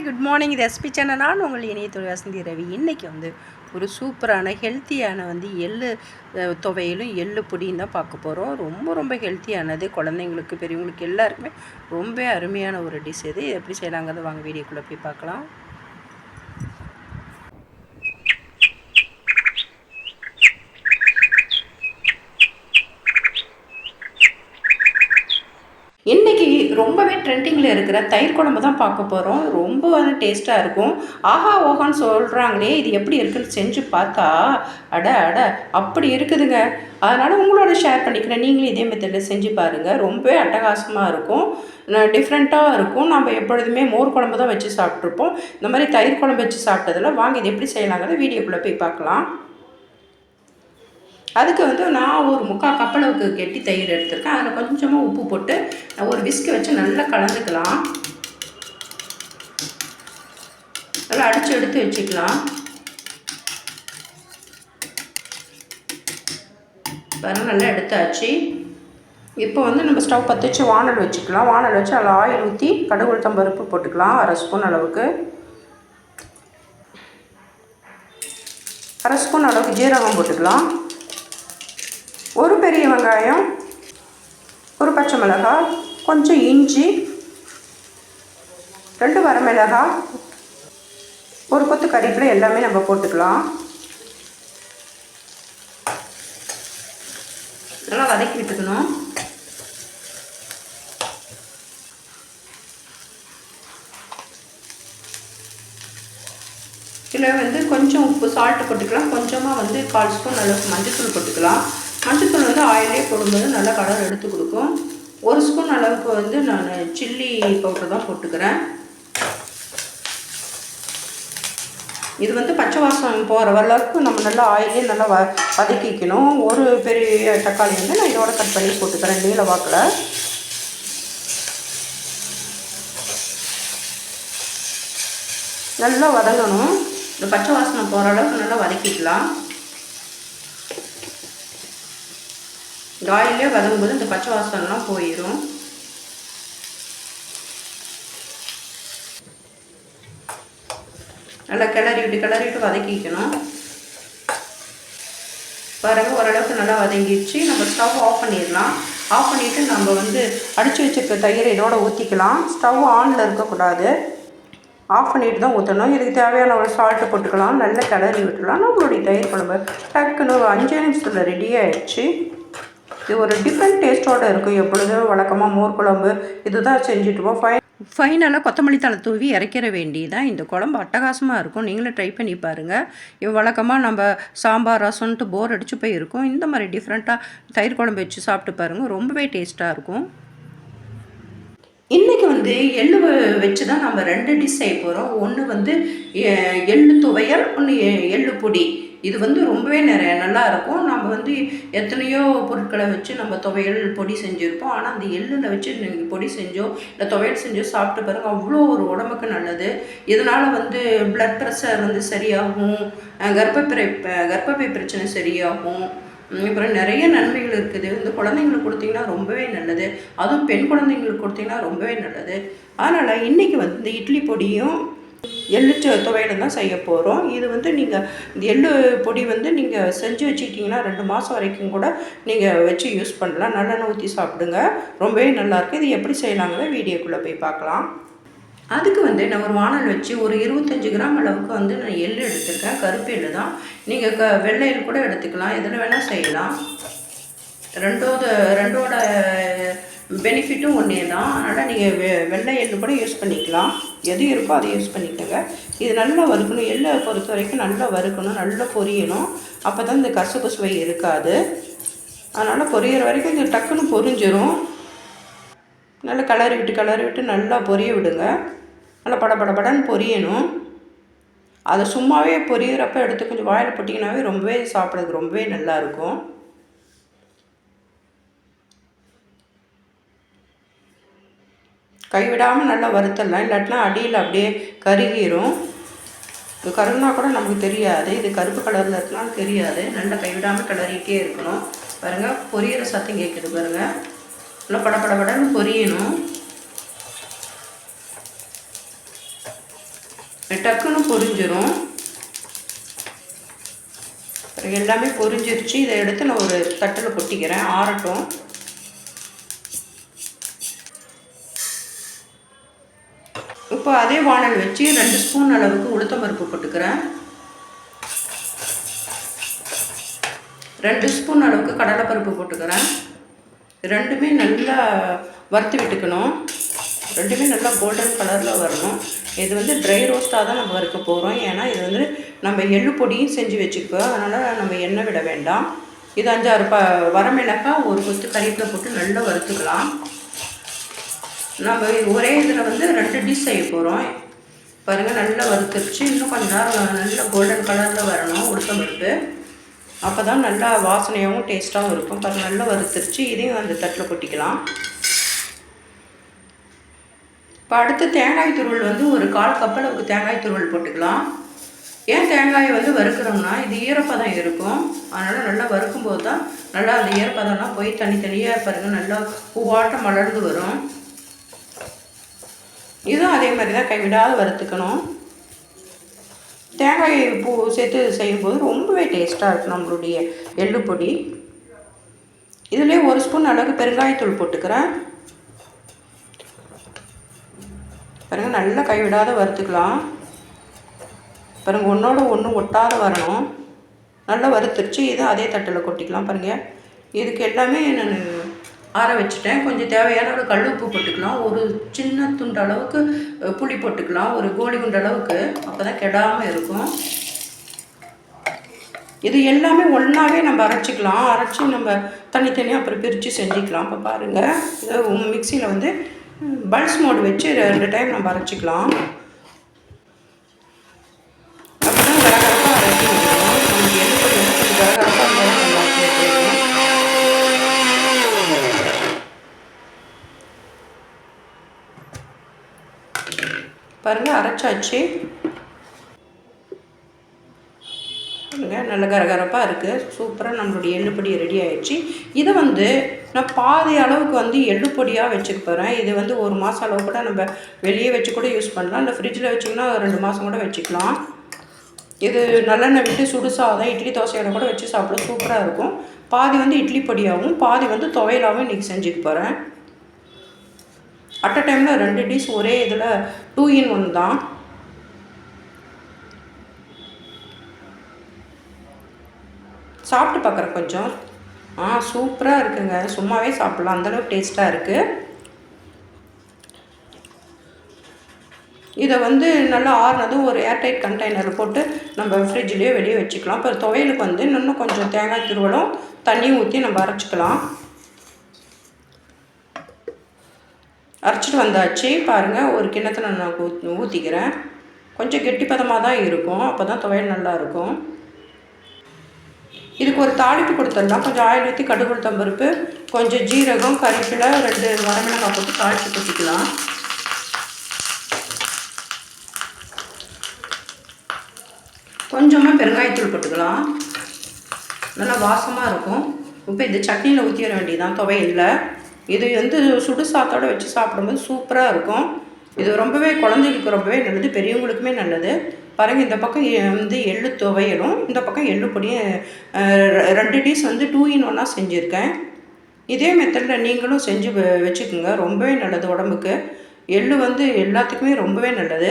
Hi good morning recipe channel நான் உங்கள் இணைய தொழில் வசந்தி ரவி. இன்றைக்கி வந்து ஒரு சூப்பரான ஹெல்த்தியான வந்து எள்ளு துவையிலும் எள்ளு பொடியும் தான் பார்க்க போகிறோம் ரொம்ப ரொம்ப ஹெல்த்தியானது குழந்தைங்களுக்கு பெரியவங்களுக்கு எல்லாருக்குமே ரொம்ப அருமையான ஒரு டிஷ் இது இது எப்படி செய்யலாங்கிறத வாங்க வீடியோக்குள்ளே போய் பார்க்கலாம் இன்றைக்கி ரொம்பவே ட்ரெண்டிங்கில் இருக்கிற தயிர் குழம்பு தான் பார்க்க போகிறோம் ரொம்ப வந்து டேஸ்ட்டாக இருக்கும். ஆஹா ஓஹான்னு சொல்கிறாங்களே இது எப்படி இருக்குன்னு செஞ்சு பார்த்தா அட அட அப்படி இருக்குதுங்க. அதனால் உங்களோட ஷேர் பண்ணிக்கிறேன். நீங்களும் இதே மெத்தடில் செஞ்சு பாருங்கள் ரொம்பவே அட்டகாசமாக இருக்கும். டிஃப்ரெண்ட்டாக இருக்கும். நம்ம எப்பொழுதுமே மோர் குழம்பு தான் வச்சு சாப்பிட்ருப்போம் இந்த மாதிரி தயிர் குழம்பு வச்சு சாப்பிட்டதில் வாங்க இது எப்படி செய்யலாங்கிறத வீடியோக்குள்ளே போய் பார்க்கலாம். அதுக்கு வந்து நான் ஒரு முக்கால் கப்பளவுக்கு கெட்டி தயிர் எடுத்திருக்கேன். அதில் கொஞ்சமாக உப்பு போட்டு ஒரு விஸ்கு வச்சு நல்லா கலந்துக்கலாம். நல்லா அடித்து எடுத்து வச்சுக்கலாம். பாருங்க நல்லா எடுத்தாச்சு. இப்போ வந்து நம்ம ஸ்டவ் பற்ற வச்சு வானல் வச்சுக்கலாம். வானல் வச்சு அதில் ஆயில் ஊற்றி கடுகுளுத்தம் பருப்பு போட்டுக்கலாம். அரை ஸ்பூன் அளவுக்கு. அரை ஸ்பூன் அளவுக்கு ஜீரகம் போட்டுக்கலாம். ஒரு பெரிய வெங்காயம் ஒரு பச்சை மிளகாய் கொஞ்சம் இஞ்சி ரெண்டு வரமிளகாய் ஒரு கொத்து கறிப்பிலை எல்லாமே நம்ம போட்டுக்கலாம். நல்லா வதக்கி விட்டுக்கணும். இதில் வந்து கொஞ்சம் உப்பு சால்ட்டு போட்டுக்கலாம். கொஞ்சமாக வந்து கால் ஸ்பூன் அளவுக்கு மஞ்சள்தூள் போட்டுக்கலாம். மஞ்சத்தூள் வந்து ஆயிலே போடும்போது நல்லா கலர் எடுத்து கொடுக்கும். ஒரு ஸ்பூன் அளவுக்கு வந்து நான் சில்லி பவுடர் தான் போட்டுக்கிறேன். இது வந்து பச்சை வாசம் போகிற அளவுக்கு நம்ம நல்லா ஆயிலே நல்லா வ வதக்கிக்கணும். ஒரு பெரிய தக்காளி வந்து நான் இதோட கட் பண்ணி போட்டுக்கிறேன் நீல வாக்கில். நல்லா வதங்கணும். இந்த பச்சை வாசனை போகிற அளவுக்கு நல்லா வதக்கிக்கலாம். இந்த ஆயிலே வதங்கும்போது இந்த பச்சை வாசனைலாம் போயிடும் நல்லா கிளறி விட்டு கிளறி விட்டு வதக்கிக்கணும். பாருங்கள் ஓரளவுக்கு நல்லா வதங்கிடுச்சு. நம்ம ஸ்டவ் ஆஃப் பண்ணிடலாம். ஆஃப் பண்ணிவிட்டு நம்ம வந்து அடித்து வச்சிருக்க தயிரை இதோட ஊற்றிக்கலாம் ஸ்டவ் ஆனில் இருக்கக்கூடாது. ஆஃப் பண்ணிட்டு தான் ஊற்றணும் இதுக்கு தேவையான ஒரு சால்ட்டு போட்டுக்கலாம். நல்லா கிளறி விட்டுலாம் நம்மளுடைய தயிர் குழம்பு டக்குன்னு ஒரு அஞ்சு நிமிஷத்தில் ரெடி ஆகிடுச்சு இது ஒரு டிஃப்ரெண்ட் டேஸ்ட்டோடு இருக்கும் எப்பொழுதும் வழக்கமாக மோர் குழம்பு இதுதான் செஞ்சுட்டுவோம் ஃபைன் ஃபைனலாக கொத்தமல்லி தலை தூவி இறக்கிற வேண்டியதான் இந்த குழம்பு அட்டகாசமாக இருக்கும். நீங்களும் ட்ரை பண்ணி பாருங்கள் வழக்கமாக நம்ம சாம்பார் ரசம்ன்ட்டு போர் அடித்து போய் இருக்கும் இந்த மாதிரி டிஃப்ரெண்ட்டாக தயிர் குழம்பு வச்சு சாப்பிட்டு பாருங்கள் ரொம்பவே டேஸ்ட்டாக இருக்கும். இன்றைக்கி வந்து எள்ளு வச்சு தான் நம்ம ரெண்டு டிஷ் செய்ய போகிறோம் ஒன்று வந்து எ- எள்ளு துவையல் ஒன்று எள்ளு பொடி. இது வந்து ரொம்பவே நிறைய நல்லா இருக்கும். நம்ம வந்து எத்தனையோ பொருட்களை வச்சு நம்ம துவையல் பொடி செஞ்சுருப்போம். ஆனால் அந்த எள்ளில் வச்சு நீங்கள் பொடி செஞ்சோ இல்லை துவையல் செஞ்சோ சாப்பிட்டு பாருங்க அவ்வளோ ஒரு உடம்புக்கு நல்லது. இதனால் வந்து பிளட் ப்ரெஷர் வந்து சரியாகும். அஹ் கர்ப்பப்பை ப- கர்ப்பப்பை பிரச்சனை சரியாகும். அப்புறம் நிறைய நன்மைகள் இருக்குது. இந்த குழந்தைங்களுக்கு கொடுத்தீங்கன்னா ரொம்பவே நல்லது. அதுவும் பெண் குழந்தைங்களுக்கு கொடுத்தீங்கன்னா ரொம்பவே நல்லது. அதனால் இன்றைக்கி வந்து இந்த இட்லி பொடியும் எள்ளு ச- துவையலும் தான் செய்ய போகிறோம் இது வந்து நீங்கள் இந்த எள்ளு பொடி வந்து நீங்கள் செஞ்சு வச்சுக்கிட்டிங்கன்னா ரெண்டு மாதம் வரைக்கும் கூட நீங்கள் வச்சு யூஸ் பண்ணலாம். நல்லெண்ணெய் ஊற்றி சாப்பிடுங்க. ரொம்பவே நல்லாயிருக்கு இது எப்படி செய்யலாங்கிறத வீடியோக்குள்ளே போய் பார்க்கலாம். அதுக்கு வந்து நான் ஒரு வானல் வச்சு ஒரு இருபத்தஞ்சி கிராம் அளவுக்கு வந்து நான் எள்ளு எடுத்துருக்கேன். கருப்பு எள்ளு தான். நீங்கள் க வெள்ளை கூட எடுத்துக்கலாம். எதில் வேணால் செய்யலாம். ரெண்டோட ரெண்டோட பெனிஃபிட்டும் ஒன்றே தான். அதனால் நீங்கள் வெ வெள்ளை எள்ளு கூட யூஸ் பண்ணிக்கலாம். எது இருக்கோ அதை யூஸ் பண்ணிக்கோங்க. இது நல்லா வறுக்கணும். எள்ளை பொறுத்த வரைக்கும் நல்லா வறுக்கணும். நல்லா பொரியணும். அப்போ தான் இந்த கசகுசுவை இருக்காது. அதனால் பொரியிற வரைக்கும் இது டக்குன்னு பொரிஞ்சிரும். நல்லா கலரி விட்டு கலரி விட்டு நல்லா பொரிய விடுங்க. நல்லா பட படன்னு பொரியணும். அதை சும்மாவே பொரியிறப்ப எடுத்து கொஞ்சம் வாயில் போட்டிங்கனாவே ரொம்பவே சாப்பிட்றதுக்கு ரொம்பவே நல்லா கைவிடாமல் நல்லா வறுத்தரலாம் இல்லாட்டினா அடியில் அப்படியே கருகிரும். இது கருகுனா கூட நமக்கு தெரியாது. இது கருப்பு கலரில் இருக்கலாம் தெரியாது. நல்லா கைவிடாமல் கிளறிட்டே இருக்கணும். பாருங்கள் பொரியிற சத்தம் கேட்குது பாருங்கள் நல்லா பட பட படன்னு பொரியணும். டக்குன்னு பொரிஞ்சிரும். எல்லாமே பொரிஞ்சிருச்சு. இதை எடுத்து நான் ஒரு தட்டில் கொட்டிக்கிறேன். ஆறட்டும். இப்போ அதே வானல் வச்சு ரெண்டு ஸ்பூன் அளவுக்கு உளுத்தம் பருப்பு போட்டுக்கிறேன். ரெண்டு ஸ்பூன் அளவுக்கு கடலைப்பருப்பு போட்டுக்கிறேன். ரெண்டுமே நல்லா வறுத்து விட்டுக்கணும். ரெண்டுமே நல்லா கோல்டன் கலரில் வரணும். இது வந்து ட்ரை ரோஸ்ட்டாக தான் நம்ம வறுக்க போகிறோம் ஏன்னா இது வந்து நம்ம எள்ளு பொடியும் செஞ்சு வச்சுக்கோ அதனால் நம்ம எண்ணெய் விட வேண்டாம். இது அஞ்சாறு ப வரமிளகா ஒரு கொத்து கறிப்பில் போட்டு நல்லா வறுத்துக்கலாம். நம்ம ஒரே இதில் வந்து ரெண்டு டிஷ் செய்ய போகிறோம் பாருங்கள் நல்லா வறுத்துருச்சு. இன்னும் கொஞ்ச நேரம் நல்லா கோல்டன் கலரில் வரணும் உளுத்தம்பருப்பு அப்போ தான் நல்லா வாசனையாகவும் டேஸ்ட்டாகவும் இருக்கும். பாருங்கள் நல்லா வறுத்துருச்சு. இதையும் அந்த தட்டில் கொட்டிக்கலாம். இப்போ அடுத்து தேங்காய் துருவல் வந்து ஒரு கால் கப் அளவுக்கு தேங்காய் துருவல் போட்டுக்கலாம். ஏன் தேங்காயை வந்து வறுக்கிறோம்னா இது ஈரப்பதம் இருக்கும். அதனால் நல்லா வறுக்கும்போது தான் நல்லா அந்த ஈரப்பதம்லாம் போய் தனித்தனியாக பாருங்கள் நல்லா பூவாட்டம் மலர்ந்து வரும். இதுவும் அதே மாதிரி தான் கைவிடாத வறுத்துக்கணும். தேங்காய் பூ சேர்த்து செய்யும்போது ரொம்பவே டேஸ்ட்டாக இருக்கும் நம்மளுடைய எள்ளு பொடி. இதுலேயே ஒரு ஸ்பூன் அளவுக்கு பெருங்காயத்தூள் போட்டுக்கிறேன். பாருங்கள் நல்லா கைவிடாத வறுத்துக்கலாம். பாருங்கள் ஒன்றோட ஒன்று ஒட்டாத வரணும். நல்லா வறுத்துருச்சு இதை அதே தட்டில் கொட்டிக்கலாம் பாருங்கள் இதுக்கு எல்லாமே நான் ஆற வச்சுட்டேன். கொஞ்சம் தேவையான ஒரு கல் உப்பு போட்டுக்கலாம். ஒரு சின்ன துண்டு அளவுக்கு புளி போட்டுக்கலாம். ஒரு கோழி குண்டு அளவுக்கு. அப்போ தான் கெடாமல் இருக்கும். இது எல்லாமே ஒன்றாவே நம்ம அரைச்சிக்கலாம். அரைச்சி நம்ம தனித்தனியாக அப்புறம் பிரித்து செஞ்சுக்கலாம். இப்போ பாருங்கள் இதை மிக்சியில் வந்து பல்ஸ் மோடு வச்சு ரெண்டு டைம் நம்ம அரைச்சிக்கலாம். பாருங்கள் அரைச்சாச்சு. பாருங்கள் நல்ல கரகரப்பாக இருக்குது சூப்பராக நம்மளுடைய எள்ளுப்பொடி ரெடி ஆயிடுச்சு. இதை வந்து நான் பாதி அளவுக்கு வந்து எள்ளுப்பொடியாக வச்சுக்க போகிறேன் இது வந்து ஒரு மாதம் அளவு கூட நம்ம வெளியே வச்சு கூட யூஸ் பண்ணலாம். இல்லை ஃப்ரிட்ஜில் வச்சிங்கன்னா ரெண்டு மாதம் கூட வச்சுக்கலாம். இது நல்லெண்ணெய் விட்டு சுடுசாதம் இட்லி தோசையோட கூட வச்சு சாப்பிட சூப்பராக இருக்கும். பாதி வந்து இட்லி பொடியாகவும் பாதி வந்து துவையலாகவும் இன்றைக்கி செஞ்சுக்க போகிறேன் அட் அ டைமில் ரெண்டு டிஷ் ஒரே இதில் டூ இன் ஒன் தான். சாப்பிட்டு பார்க்குறேன் கொஞ்சம். ஆ சூப்பராக இருக்குங்க. சும்மாவே சாப்பிட்லாம். அந்தளவுக்கு டேஸ்ட்டாக இருக்குது இதை வந்து நல்லா ஆறுனதும் ஒரு ஏர்டைட் கண்டெய்னரில் போட்டு நம்ம ஃப்ரிட்ஜ்லேயே வெளியே வச்சுக்கலாம். இப்போ துவையலுக்கு வந்து இன்னும் கொஞ்சம் தேங்காய் திருவலும் தண்ணி ஊற்றி நம்ம அரைச்சிக்கலாம். அரைச்சிட்டு வந்தாச்சு. பாருங்கள் ஒரு கிண்ணத்தில் நான் ஊற்றிக்கிறேன் கொஞ்சம் கெட்டிப்பதமாக தான் இருக்கும். அப்போ தான் துவையல் நல்லாயிருக்கும் இதுக்கு ஒரு தாளிப்பு கொடுத்துடலாம். கொஞ்சம் ஆயில் ஊற்றி கடுகு உளுத்தம் பருப்பு கொஞ்சம் ஜீரகம் கறிப்பிலை ரெண்டு வரமிளகாய் போட்டு தாளித்து கொட்டிக்கலாம். கொஞ்சமாக பெருங்காயத்தூள் போட்டுக்கலாம். நல்லா வாசமாக இருக்கும். இப்போ இந்த சட்னியில் ஊற்றிட வேண்டியதான் துவையலில். இது வந்து சுடு சாத்தோடு வச்சு சாப்பிடும்போது சூப்பராக இருக்கும். இது ரொம்பவே குழந்தைகளுக்கு ரொம்பவே நல்லது பெரியவங்களுக்குமே நல்லது. பாருங்கள் இந்த பக்கம் வந்து எள்ளு துவையலும் இந்த பக்கம் எள்ளு பொடியும் ரெண்டு டிஷ் வந்து டூ இன் ஒன்னாக செஞ்சுருக்கேன். இதே மெத்தடில் நீங்களும் செஞ்சு வச்சுக்கோங்க. ரொம்பவே நல்லது உடம்புக்கு. எள்ளு வந்து எல்லாத்துக்குமே ரொம்பவே நல்லது.